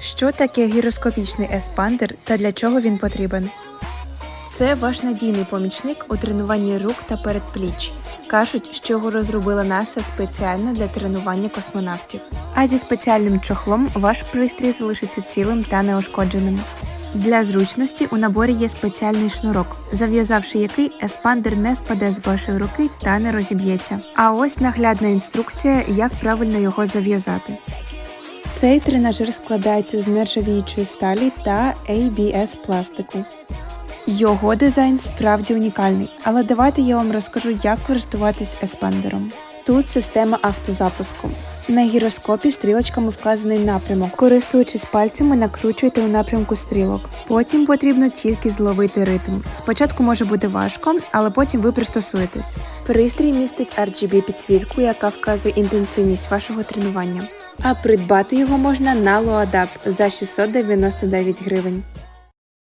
Що таке гіроскопічний еспандер та для чого він потрібен? Це ваш надійний помічник у тренуванні рук та передпліч. Кажуть, що його розробила НАСА спеціально для тренування космонавтів. А зі спеціальним чохлом ваш пристрій залишиться цілим та неушкодженим. Для зручності у наборі є спеціальний шнурок, зав'язавши який еспандер не спаде з вашої руки та не розіб'ється. А ось наглядна інструкція, як правильно його зав'язати. Цей тренажер складається з нержавіючої сталі та ABS пластику. Його дизайн справді унікальний, але давайте я вам розкажу, як користуватись еспандером. Тут система автозапуску. На гіроскопі стрілочками вказаний напрямок. Користуючись пальцями, накручуйте у напрямку стрілок. Потім потрібно тільки зловити ритм. Спочатку може бути важко, але потім ви пристосуєтесь. Пристрій містить RGB підсвітку, яка вказує інтенсивність вашого тренування. А придбати його можна на Loadap за 699 гривень.